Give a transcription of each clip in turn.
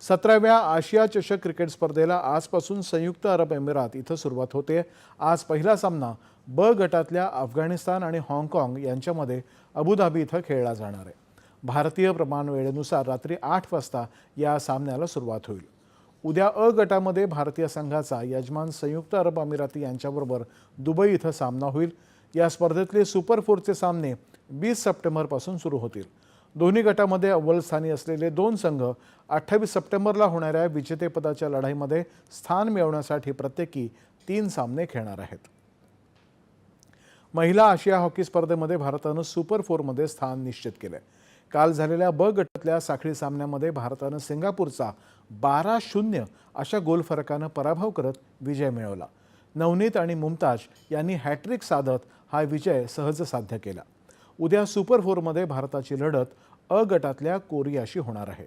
सतराव्या आशिया चषक क्रिकेट स्पर्धेला आजपासून संयुक्त अरब अमिरात इथं सुरुवात होते. आज पहिला सामना ब गटातल्या अफगाणिस्तान आणि हाँगकाँग यांच्यामध्ये अबुधाबी इथं खेळला जाणार आहे. भारतीय प्रमाण वेळेनुसार रात्री आठ वाजता या सामन्याला सुरुवात होईल. उद्या अ गटामध्ये भारतीय संघाचा यजमान संयुक्त अरब अमिराती यांच्याबरोबर दुबई इथं सामना होईल. या स्पर्धेतले सुपर फोरचे सामने वीस सप्टेंबरपासून सुरू होतील. दोन्ही गटामध्ये अव्वल स्थानी असलेले दोन संघ अठ्ठावीस सप्टेंबरला होणाऱ्या विजेतेपदाच्या लढाईमध्ये स्थान मिळवण्यासाठी प्रत्येकी तीन सामने खेळणार आहेत. महिला आशिया हॉकी स्पर्धेमध्ये भारतानं सुपर फोरमध्ये स्थान निश्चित केलंय काल झालेल्या ब गटातल्या साखळी सामन्यामध्ये भारतानं सिंगापूरचा बारा शून्य अशा गोल फरकानं पराभव करत विजय मिळवला. नवनीत आणि मुमताज यांनी हॅट्रिक साधत हा विजय सहज साध्य केला. उद्या सुपर फोरमध्ये भारताची लढत अ गटातल्या कोरियाशी होणार आहे.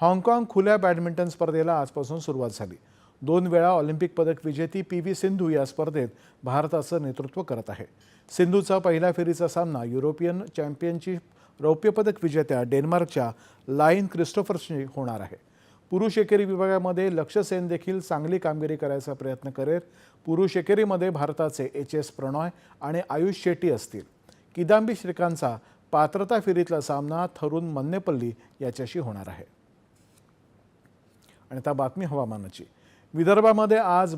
हाँगकाँग खुल्या बॅडमिंटन स्पर्धेला आजपासून सुरुवात झाली. दोन वेळा ऑलिम्पिक पदक विजेती पी व्ही सिंधू या स्पर्धेत भारताचं नेतृत्व करत आहे. सिंधूचा पहिल्या फेरीचा सामना युरोपियन चॅम्पियनशिप रौप्यपदक विजेत्या डेन्मार्कच्या लाईन क्रिस्टोफर्सशी होणार आहे. पुरुष एकेरी विभागामध्ये लक्ष्य सेन देखील चांगली कामगिरी करायचा प्रयत्न करेल. पुरुष एकेरीमध्ये भारताचे एच एस प्रणॉय आणि आयुष शेट्टी असतील. किदांबी श्रीकांतचा पात्रता फेरीतला सामना थरुण मन्नेपल्ली याच्याशी होणार आहे. आणि आता बातमी हवामानाची. विदर्भामध्ये आज